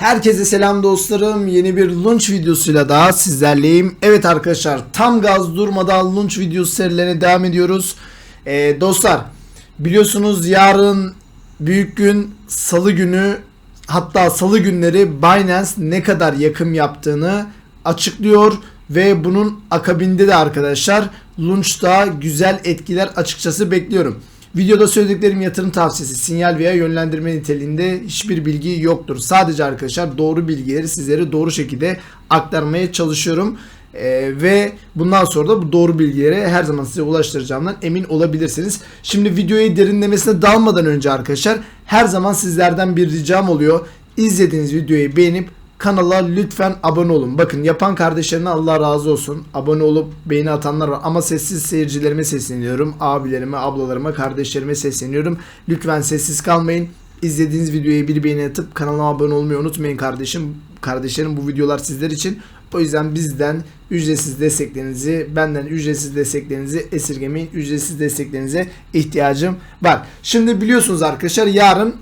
Herkese selam dostlarım. Yeni bir launch videosuyla daha sizlerleyim. Evet arkadaşlar tam gaz durmadan launch videosu serilerine devam ediyoruz. Ee, dostlar biliyorsunuz yarın büyük gün salı günü hatta salı günleri Binance ne kadar yakın yaptığını açıklıyor ve bunun akabinde de arkadaşlar launch'ta güzel etkiler açıkçası bekliyorum. Videoda söylediklerim yatırım tavsiyesi, sinyal veya yönlendirme niteliğinde hiçbir bilgi yoktur. Sadece arkadaşlar doğru bilgileri sizlere doğru şekilde aktarmaya çalışıyorum. Ee, ve bundan sonra da bu doğru bilgileri her zaman size ulaştıracağımdan emin olabilirsiniz. Şimdi videoyu derinlemesine dalmadan önce arkadaşlar her zaman sizlerden bir ricam oluyor. İzlediğiniz videoyu beğenip kanala lütfen abone olun. Bakın yapan kardeşlerine Allah razı olsun. Abone olup beğeni atanlar var ama sessiz seyircilerime sesleniyorum. Abilerime, ablalarıma, kardeşlerime sesleniyorum. Lütfen sessiz kalmayın. İzlediğiniz videoya bir beğeni atıp kanalıma abone olmayı unutmayın kardeşim. Kardeşlerim bu videolar sizler için. O yüzden bizden ücretsiz desteklerinizi, benden ücretsiz desteklerinizi esirgemeyin. Ücretsiz desteklerinize ihtiyacım var. Şimdi biliyorsunuz arkadaşlar yarın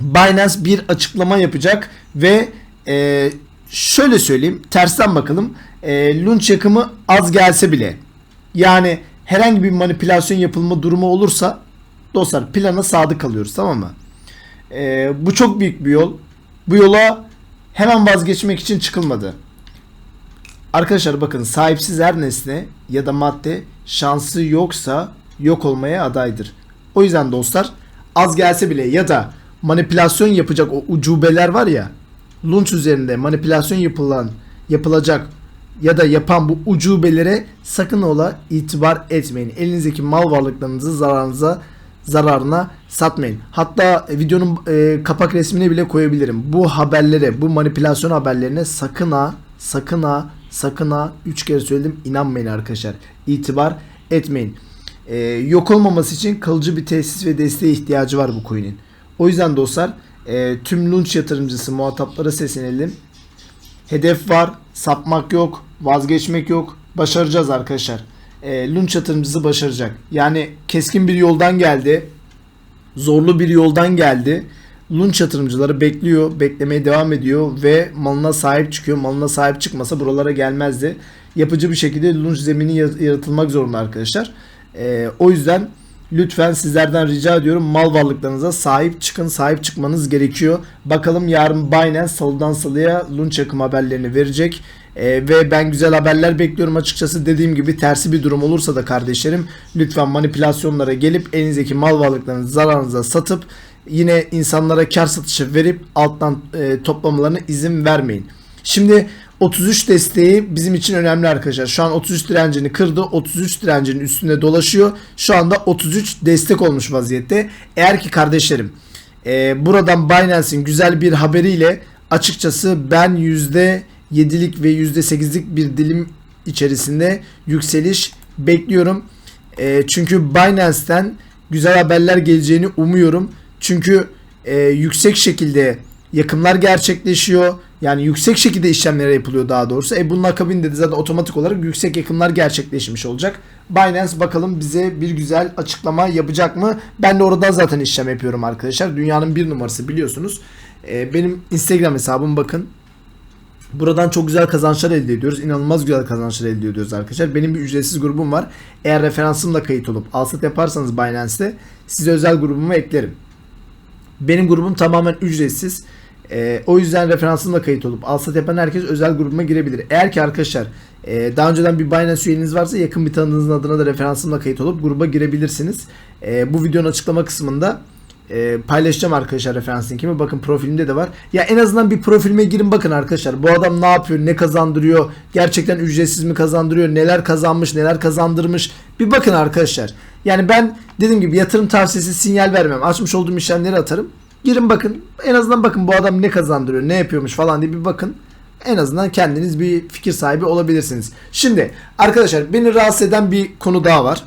Binance bir açıklama yapacak ve e, şöyle söyleyeyim tersten bakalım e, lunch yakımı az gelse bile yani herhangi bir manipülasyon yapılma durumu olursa dostlar plana sadık kalıyoruz tamam mı? E, bu çok büyük bir yol. Bu yola hemen vazgeçmek için çıkılmadı. Arkadaşlar bakın sahipsiz her nesne ya da madde şansı yoksa yok olmaya adaydır. O yüzden dostlar az gelse bile ya da manipülasyon yapacak o ucubeler var ya lunch üzerinde manipülasyon yapılan yapılacak ya da yapan bu ucubelere sakın ola itibar etmeyin. Elinizdeki mal varlıklarınızı zararınıza zararına satmayın. Hatta videonun e, kapak resmini bile koyabilirim. Bu haberlere, bu manipülasyon haberlerine sakın ha, sakın ha, sakın ha 3 kere söyledim inanmayın arkadaşlar. İtibar etmeyin. E, yok olmaması için kalıcı bir tesis ve desteğe ihtiyacı var bu coin'in. O yüzden dostlar e, tüm lunch yatırımcısı muhataplara seslenelim. Hedef var, sapmak yok, vazgeçmek yok. Başaracağız arkadaşlar. E, lunch yatırımcısı başaracak. Yani keskin bir yoldan geldi. Zorlu bir yoldan geldi. Lunch yatırımcıları bekliyor, beklemeye devam ediyor ve malına sahip çıkıyor. Malına sahip çıkmasa buralara gelmezdi. Yapıcı bir şekilde lunch zemini yaratılmak zorunda arkadaşlar. E, o yüzden Lütfen sizlerden rica ediyorum mal varlıklarınıza sahip çıkın, sahip çıkmanız gerekiyor. Bakalım yarın Binance salıdan salıya lunch akım haberlerini verecek. Ee, ve ben güzel haberler bekliyorum açıkçası. Dediğim gibi tersi bir durum olursa da kardeşlerim lütfen manipülasyonlara gelip elinizdeki mal varlıklarınızı zararınıza satıp yine insanlara kar satışı verip alttan e, toplamalarına izin vermeyin. Şimdi 33 desteği bizim için önemli arkadaşlar. Şu an 33 direncini kırdı. 33 direncinin üstünde dolaşıyor. Şu anda 33 destek olmuş vaziyette. Eğer ki kardeşlerim e, buradan Binance'in güzel bir haberiyle açıkçası ben %7'lik ve %8'lik bir dilim içerisinde yükseliş bekliyorum. E, çünkü Binance'ten güzel haberler geleceğini umuyorum. Çünkü e, yüksek şekilde yakımlar gerçekleşiyor. Yani yüksek şekilde işlemler yapılıyor daha doğrusu. E bunun akabinde de zaten otomatik olarak yüksek yakımlar gerçekleşmiş olacak. Binance bakalım bize bir güzel açıklama yapacak mı? Ben de oradan zaten işlem yapıyorum arkadaşlar. Dünyanın bir numarası biliyorsunuz. E, benim Instagram hesabım bakın. Buradan çok güzel kazançlar elde ediyoruz. İnanılmaz güzel kazançlar elde ediyoruz arkadaşlar. Benim bir ücretsiz grubum var. Eğer referansımla kayıt olup alsat yaparsanız Binance'te size özel grubumu eklerim. Benim grubum tamamen ücretsiz. E, o yüzden referansımla kayıt olup alsat yapan herkes özel grubuma girebilir. Eğer ki arkadaşlar e, daha önceden bir Binance üyeniz varsa yakın bir tanıdığınızın adına da referansımla kayıt olup gruba girebilirsiniz. E, bu videonun açıklama kısmında e, paylaşacağım arkadaşlar referans linkimi. Bakın profilimde de var. Ya en azından bir profilime girin bakın arkadaşlar. Bu adam ne yapıyor, ne kazandırıyor, gerçekten ücretsiz mi kazandırıyor, neler kazanmış, neler kazandırmış. Bir bakın arkadaşlar. Yani ben dediğim gibi yatırım tavsiyesi sinyal vermem. Açmış olduğum işlemleri atarım. Girin bakın. En azından bakın bu adam ne kazandırıyor, ne yapıyormuş falan diye bir bakın. En azından kendiniz bir fikir sahibi olabilirsiniz. Şimdi arkadaşlar beni rahatsız eden bir konu daha var.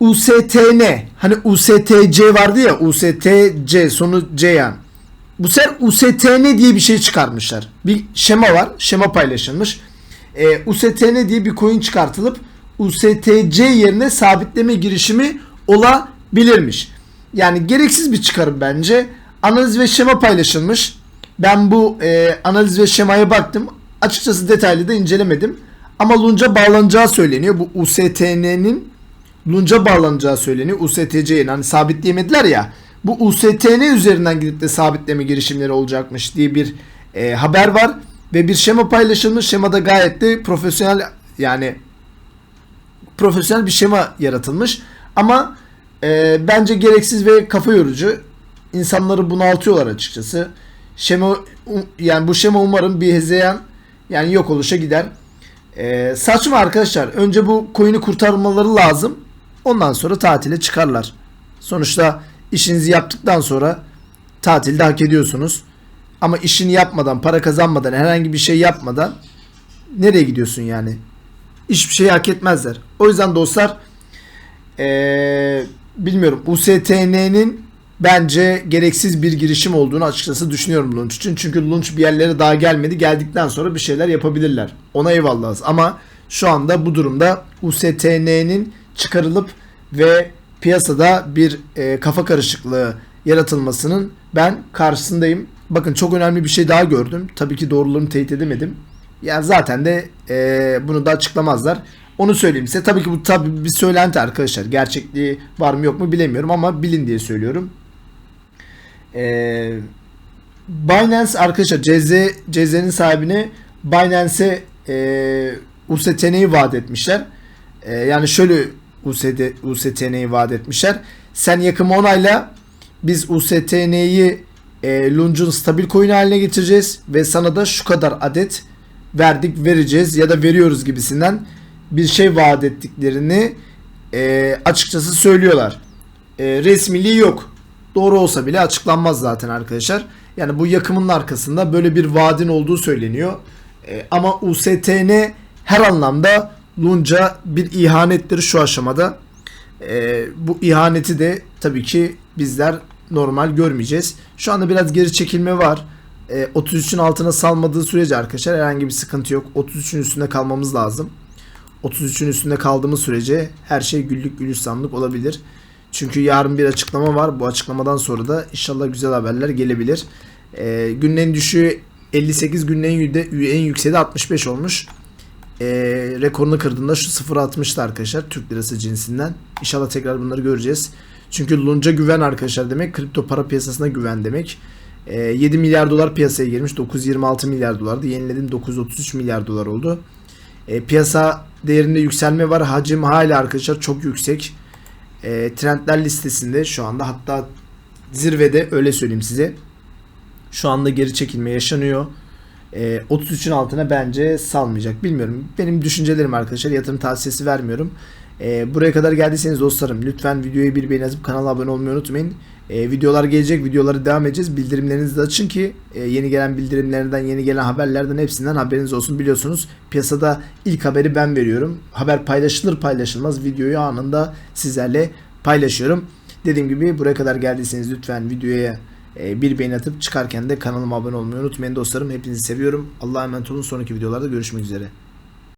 USTN hani USTC vardı ya USTC sonu C yani. Bu sefer USTN diye bir şey çıkarmışlar. Bir şema var. Şema paylaşılmış. Ee, USTN diye bir coin çıkartılıp USTC yerine sabitleme girişimi olabilirmiş. Yani gereksiz bir çıkarım bence. Analiz ve şema paylaşılmış. Ben bu e, analiz ve şemaya baktım. Açıkçası detaylı da incelemedim. Ama Lunch'a bağlanacağı söyleniyor. Bu USTN'nin Lunch'a bağlanacağı söyleniyor. USTC'ye hani sabitleyemediler ya. Bu USTN üzerinden gidip de sabitleme girişimleri olacakmış diye bir e, haber var. Ve bir şema paylaşılmış. Şemada gayet de profesyonel yani profesyonel bir şema yaratılmış. Ama e, bence gereksiz ve kafa yorucu. İnsanları bunaltıyorlar açıkçası. Şema yani bu şema umarım bir hezeyan yani yok oluşa gider. E, saçma arkadaşlar. Önce bu coin'i kurtarmaları lazım. Ondan sonra tatile çıkarlar. Sonuçta işinizi yaptıktan sonra tatilde hak ediyorsunuz. Ama işini yapmadan, para kazanmadan, herhangi bir şey yapmadan nereye gidiyorsun yani? Hiçbir şey hak etmezler. O yüzden dostlar ee, bilmiyorum USTN'nin bence gereksiz bir girişim olduğunu açıkçası düşünüyorum Launch için. Çünkü Launch bir yerlere daha gelmedi. Geldikten sonra bir şeyler yapabilirler. Ona eyvallahız. Ama şu anda bu durumda USTN'nin çıkarılıp ve piyasada bir e, kafa karışıklığı yaratılmasının ben karşısındayım. Bakın çok önemli bir şey daha gördüm. Tabii ki doğrularını teyit edemedim. Yani zaten de e, bunu da açıklamazlar. Onu söyleyeyim size. Tabii ki bu tabii bir söylenti arkadaşlar. Gerçekliği var mı yok mu bilemiyorum ama bilin diye söylüyorum. E, Binance arkadaşlar CZ, CZ'nin sahibine Binance'e e, USTN'yi vaat etmişler. E, yani şöyle USD, USTN'yi vaat etmişler. Sen yakın onayla biz USTN'yi e, Lunge'un stabil coin haline getireceğiz ve sana da şu kadar adet verdik vereceğiz ya da veriyoruz gibisinden bir şey vaat ettiklerini e, açıkçası söylüyorlar. E, resmiliği yok. Doğru olsa bile açıklanmaz zaten arkadaşlar. Yani bu yakımın arkasında böyle bir vaadin olduğu söyleniyor. E, ama USTN her anlamda Lunca bir ihanettir şu aşamada. E, bu ihaneti de tabii ki bizler normal görmeyeceğiz. Şu anda biraz geri çekilme var. E, 33'ün altına salmadığı sürece arkadaşlar herhangi bir sıkıntı yok. 33'ün üstünde kalmamız lazım. 33'ün üstünde kaldığımız sürece her şey güllük gülistanlık olabilir. Çünkü yarın bir açıklama var. Bu açıklamadan sonra da inşallah güzel haberler gelebilir. E, günün en düşüğü 58 günün en, en yükseği de 65 olmuş. E, rekorunu kırdığında şu 0.60'tı arkadaşlar Türk lirası cinsinden. İnşallah tekrar bunları göreceğiz. Çünkü Lunca güven arkadaşlar demek. Kripto para piyasasına güven demek. E, 7 milyar dolar piyasaya girmiş. 926 milyar dolardı. Yeniledim 933 milyar dolar oldu. E, piyasa değerinde yükselme var. Hacim hala arkadaşlar çok yüksek. E, trendler listesinde şu anda hatta zirvede öyle söyleyeyim size. Şu anda geri çekilme yaşanıyor. E, 33'ün altına bence salmayacak. Bilmiyorum. Benim düşüncelerim arkadaşlar. Yatırım tavsiyesi vermiyorum. E, buraya kadar geldiyseniz dostlarım lütfen videoya bir beğeni yazıp kanala abone olmayı unutmayın. E, videolar gelecek. Videoları devam edeceğiz. Bildirimlerinizi de açın ki e, yeni gelen bildirimlerden, yeni gelen haberlerden hepsinden haberiniz olsun. Biliyorsunuz piyasada ilk haberi ben veriyorum. Haber paylaşılır paylaşılmaz videoyu anında sizlerle paylaşıyorum. Dediğim gibi buraya kadar geldiyseniz lütfen videoya e, bir beğeni atıp çıkarken de kanalıma abone olmayı unutmayın dostlarım. Hepinizi seviyorum. Allah'a emanet olun. Sonraki videolarda görüşmek üzere.